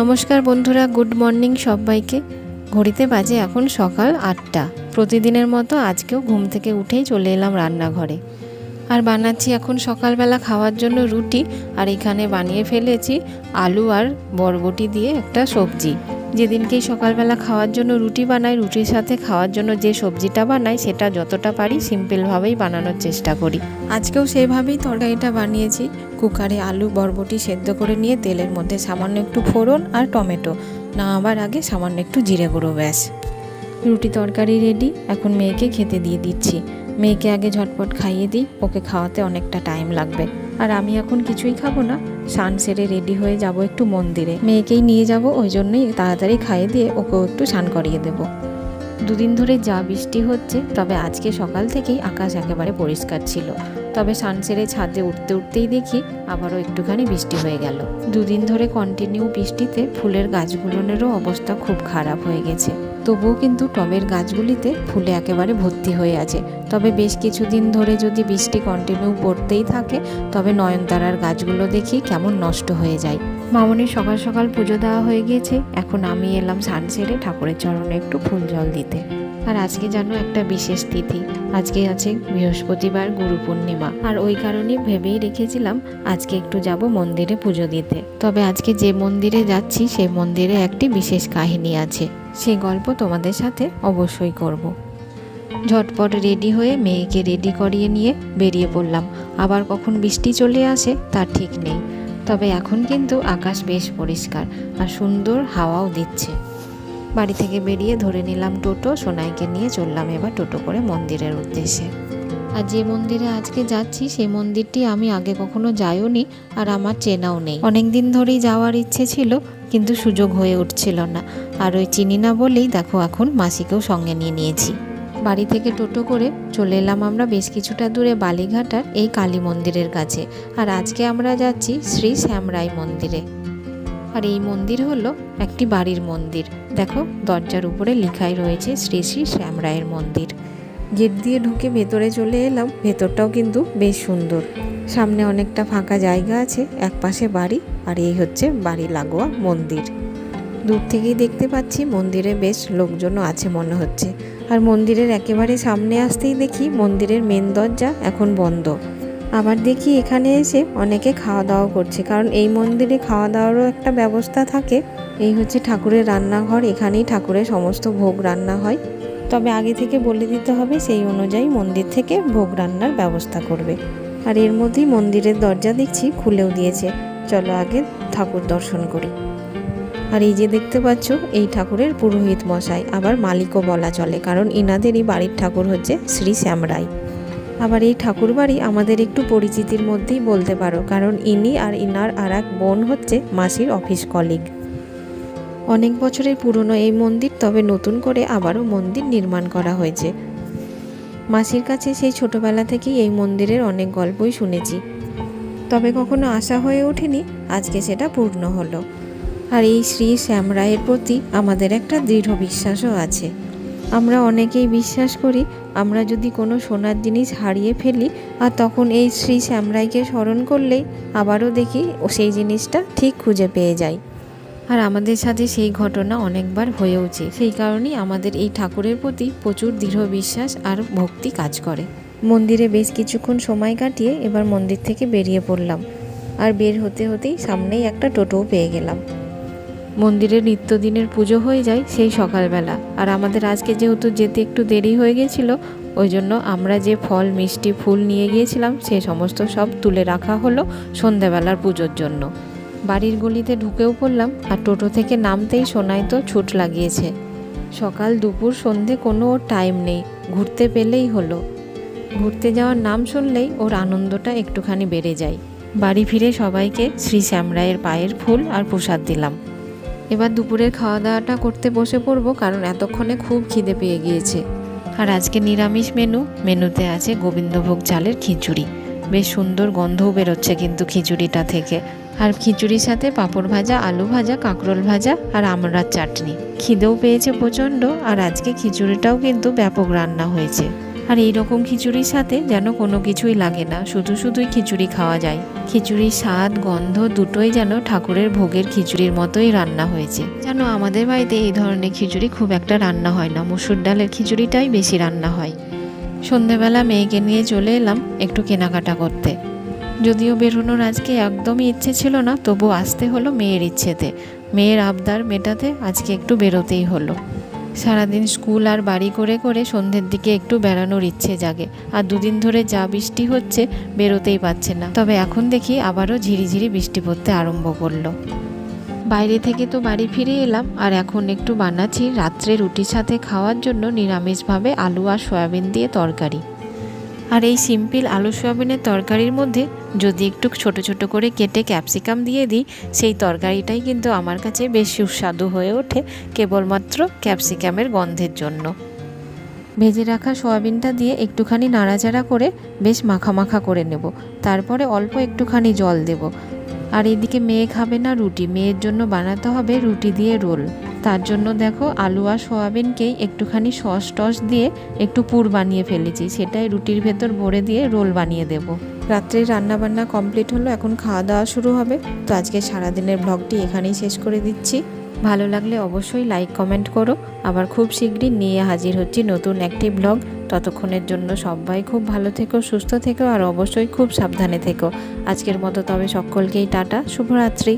নমস্কার বন্ধুরা, good morning সবাইকে। ঘড়িতে বাজে এখন সকাল আটটা। প্রতিদিনের মতো আজকেও ঘুম থেকে উঠেই চলে এলাম রান্নাঘরে। আর বানাচ্ছি এখন সকালবেলা খাওয়ার জন্য রুটি, আর এখানে বানিয়ে ফেলেছি আলু আর বরবটি দিয়ে একটা সবজি। যেদিনকেই সকালবেলা খাওয়ার জন্য রুটি বানাই রুটির সাথে খাওয়ার জন্য যে সবজিটা বানাই সেটা যতটা পারি সিম্পলভাবেই বানানোর চেষ্টা করি। আজকেও সেভাবেই তরকারিটা বানিয়েছি। কুকারে আলু বরবটি সেদ্ধ করে নিয়ে তেলের মধ্যে সামান্য একটু ফোড়ন আর টমেটো। না আবার আগে সামান্য একটু জিরে গুঁড়ো ব্যাস। রুটি তরকারি রেডি এখন মেয়েকে খেতে দিয়ে দিচ্ছি। মেয়েকে আগে ঝটপট খাইয়ে দিই ওকে খাওয়াতে অনেকটা টাইম লাগবে। আর আমি এখন কিছুই খাব না। স্নান সেরে রেডি হয়ে যাব একটু মন্দিরে। মেয়েকেই নিয়ে যাব, ওই জন্যই তাড়াতাড়ি খাইয়ে দিয়ে ওকেও একটু স্নান করিয়ে দেবো। দুদিন ধরে যা বৃষ্টি হচ্ছে, তবে আজকে সকাল থেকেই আকাশ একেবারে পরিষ্কার ছিল। তবে সানসেরে ছাদে উঠতে উঠতেই দেখি আবারও একটুখানি বৃষ্টি হয়ে গেল। দুদিন ধরে কন্টিনিউ বৃষ্টিতে ফুলের গাছগুলোনেরও অবস্থা খুব খারাপ হয়ে গেছে। তবুও কিন্তু টবের গাছগুলিতে ফুলে একেবারে ভর্তি হয়ে আছে। তবে বেশ কিছুদিন ধরে যদি বৃষ্টি কন্টিনিউ পড়তেই থাকে, তবে নয়নতারার গাছগুলো দেখি কেমন নষ্ট হয়ে যায়। মামনির সকাল সকাল পুজো দেওয়া হয়ে গিয়েছে। এখন আমি এলাম সান সেরে ঠাকুরের চরণে একটু ফুল জল দিতে। আর আজকে যেন একটা বিশেষ তিথি। আজকে আছে বৃহস্পতিবার গুরু পূর্ণিমা। আর ওই কারণেই ভেবেই রেখেছিলাম আজকে একটু যাব মন্দিরে পুজো দিতে। তবে আজকে যে মন্দিরে যাচ্ছি সেই মন্দিরে একটি বিশেষ কাহিনী আছে। সেই গল্প তোমাদের সাথে অবশ্যই করব। ঝটপট রেডি হয়ে মেয়েকে রেডি করিয়ে নিয়ে বেরিয়ে পড়লাম। আবার কখন বৃষ্টি চলে আসে, তার ঠিক নেই। তবে এখন কিন্তু আকাশ বেশ পরিষ্কার আর সুন্দর হাওয়াও দিচ্ছে। বাড়ি থেকে বেরিয়ে ধরে নিলাম টোটো সোনাইকে নিয়ে চললাম এবার টোটো করে মন্দিরের উদ্দেশ্যে। আর যে মন্দিরে আজকে যাচ্ছি সেই মন্দিরটি আমি আগে কখনো যাইও নি আর আমার চেনাও নেই। অনেক দিন ধরেই যাওয়ার ইচ্ছে ছিল কিন্তু সুযোগ হয়ে উঠছিল না। আর ওই চিনি না বলেই দেখো এখন মাসিকেও সঙ্গে নিয়ে নিয়েছি। বাড়ি থেকে টোটো করে চলে এলাম আমরা বেশ কিছুটা দূরে বালিঘাটার এই কালী মন্দিরের কাছে। আর আজকে আমরা যাচ্ছি শ্রী শ্যামরাই মন্দিরে। আর এই মন্দির হলো একটি বাড়ির মন্দির। দেখো, দরজার উপরে লিখাই রয়েছে শ্রী শ্রী শ্যামরায়ের মন্দির। গেট দিয়ে ঢুকে ভেতরে চলে এলাম। ভেতরটাও কিন্তু বেশ সুন্দর। সামনে অনেকটা ফাঁকা জায়গা আছে, এক পাশে বাড়ি, আর এই হচ্ছে বাড়ি লাগোয়া মন্দির। দূর থেকেই দেখতে পাচ্ছি মন্দিরে বেশ লোকজনও আছে মনে হচ্ছে। আর মন্দিরের একেবারে সামনে আসতেই দেখি মন্দিরের মেন দরজা এখন বন্ধ। আবার দেখি এখানে এসে অনেকে খাওয়া দাওয়া করছে, কারণ এই মন্দিরে খাওয়া দাওয়ারও একটা ব্যবস্থা থাকে। এই হচ্ছে ঠাকুরের রান্নাঘর, এখানেই ঠাকুরের সমস্ত ভোগ রান্না হয়। তবে আগে থেকে বলে দিতে হবে, সেই অনুযায়ী মন্দির থেকে ভোগ রান্নার ব্যবস্থা করবে। আর এর মধ্যেই মন্দিরের দরজা দেখছি খুলেও দিয়েছে। চলো আগে ঠাকুর দর্শন করি। আর এই যে দেখতে পাচ্ছ, এই ঠাকুরের পুরোহিত মশাই, আবার মালিকও বলা চলে, কারণ ইনাদেরই বাড়ির ঠাকুর হচ্ছে শ্রী শ্যামরাই। আবার এই ঠাকুর বাড়ি আমাদের একটু পরিচিতির মধ্যেই বলতে পারো, কারণ ইনি আর ইনার আর এক বোন হচ্ছে মাসির অফিস কলিগ অনেক বছরের পুরনো এই মন্দির, তবে নতুন করে আবারও মন্দির নির্মাণ করা হয়েছে। মাসির কাছে সেই ছোটবেলা থেকেই এই মন্দিরের অনেক গল্পই শুনেছি। তবে কখনো আশা হয়ে ওঠেনি, আজকে সেটা পূর্ণ হলো। আর এই শ্রী শ্যামরায়ের প্রতি আমাদের একটা দৃঢ় বিশ্বাসও আছে। আমরা অনেকেই বিশ্বাস করি, আমরা যদি কোনো সোনার জিনিস হারিয়ে ফেলি, আর তখন এই শ্রী শ্যামরাইকে স্মরণ করলেই আবারও দেখি সেই জিনিসটা ঠিক খুঁজে পেয়ে যাই আর আমাদের সাথে সেই ঘটনা অনেকবার হয়েওছে। সেই কারণেই আমাদের এই ঠাকুরের প্রতি প্রচুর দৃঢ় বিশ্বাস আর ভক্তি কাজ করে। মন্দিরে বেশ কিছুক্ষণ সময় কাটিয়ে এবার মন্দির থেকে বেরিয়ে পড়লাম। আর বের হতে হতেই সামনেই একটা টোটোও পেয়ে গেলাম। মন্দিরে নিত্যদিনের পুজো হয়ে যায় সেই সকালবেলা। আর আমাদের আজকে যেহেতু যেতে একটু দেরি হয়ে গেছিল ওই জন্য আমরা যে ফল, মিষ্টি, ফুল নিয়ে গিয়েছিলাম, সে সমস্ত সব তুলে রাখা হলো সন্ধেবেলার পুজোর জন্য। বাড়ির গলিতে ঢুকেও পড়লাম, আর টোটো থেকে নামতেই শোনায় তো ছুট লাগিয়েছে। সকাল দুপুর সন্ধে কোনো ওর টাইম নেই, ঘুরতে পেলেই হলো। ঘুরতে যাওয়ার নাম শুনলেই ওর আনন্দটা একটুখানি বেড়ে যায়। বাড়ি ফিরে সবাইকে শ্রী শ্যামরায়ের পায়ের ফুল আর প্রসাদ দিলাম। এবার দুপুরের খাওয়া দাওয়াটা করতে বসে পড়ব কারণ এতক্ষণে খুব খিদে পেয়ে গিয়েছে। আর আজকে নিরামিষ মেনু, মেনুতে আছে গোবিন্দভোগ চালের খিচুড়ি। বেশ সুন্দর গন্ধও বেরোচ্ছে কিন্তু খিচুড়িটা থেকে। আর খিচুড়ির সাথে পাঁপড় ভাজা, আলু ভাজা, কাঁকরোল ভাজা আর আমড়ার চাটনি। খিদেও পেয়েছে প্রচণ্ড আর আজকে খিচুড়িটাও কিন্তু ব্যাপক রান্না হয়েছে। আর এই রকম খিচুড়ির সাথে যেন কোনো কিছুই লাগে না। শুধু শুধুই খিচুড়ি খাওয়া যায়। খিচুড়ির স্বাদ, গন্ধ দুটোই যেন ঠাকুরের ভোগের খিচুড়ির মতোই রান্না হয়েছে। যেন আমাদের বাড়িতে এই ধরনের খিচুড়ি খুব একটা রান্না হয় না। মুসুর ডালের খিচুড়িটাই বেশি রান্না হয়। সন্ধেবেলা মেয়েকে নিয়ে চলে এলাম একটু কেনাকাটা করতে। যদিও বেরোনোর আজকে একদমই ইচ্ছে ছিল না, তবু আসতে হলো মেয়ের ইচ্ছেতে। মেয়ের আবদার মেটাতে আজকে একটু বেরোতেই হলো। সারাদিন স্কুল আর বাড়ি করে করে সন্ধ্যের দিকে একটু বেড়ানোর ইচ্ছে জাগে। আর দুদিন ধরে যা বৃষ্টি হচ্ছে, বেরোতেই পারছে না। তবে এখন দেখি আবারও ঝিরিঝিরি বৃষ্টি পড়তে আরম্ভ করল। বাইরে থেকে তো বাড়ি ফিরে এলাম, আর এখন একটু বানাচ্ছি রাত্রে রুটির সাথে খাওয়ার জন্য নিরামিষভাবে আলু আর সয়াবিন দিয়ে তরকারি। আর এই সিম্পল আলু সয়াবিনের তরকারির মধ্যে যদি একটু ছোট ছোট করে কেটে ক্যাপসিকাম দিয়ে দিই, সেই তরকারিটাই কিন্তু আমার কাছে বেশ সুস্বাদু হয়ে ওঠে, কেবলমাত্র ক্যাপসিকামের গন্ধের জন্য। ভেজে রাখা সয়াবিনটা দিয়ে একটুখানি নাড়াচাড়া করে বেশ মাখা মাখা করে নেব। তারপরে অল্প একটুখানি জল দেব। আর এদিকে মেয়ে খাবে না রুটি, মেয়ের জন্য বানাতে হবে রুটি দিয়ে রোল। তার জন্য দেখো আলু আর সোয়াবিনকেই একটুখানি সস টস দিয়ে একটু পুর বানিয়ে ফেলেছি। সেটাই রুটির ভেতর ভরে দিয়ে রোল বানিয়ে দেব। রাত্রে রান্না বান্না কমপ্লিট হলো, এখন খাওয়া দাওয়া শুরু হবে। তো আজকে সারাদিনের ব্লগটি এখানেই শেষ করে দিচ্ছি। ভালো লাগলে অবশ্যই লাইক, কমেন্ট করো। আবার খুব শীঘ্রই নিয়ে হাজির হচ্ছি নতুন একটি ব্লগ। ততক্ষণের জন্য সবাই খুব ভালো থেকো, সুস্থ থেকো, আর অবশ্যই খুব সাবধানে থেকো। আজকের মতো তবে সকলকেই টাটা, শুভরাত্রি।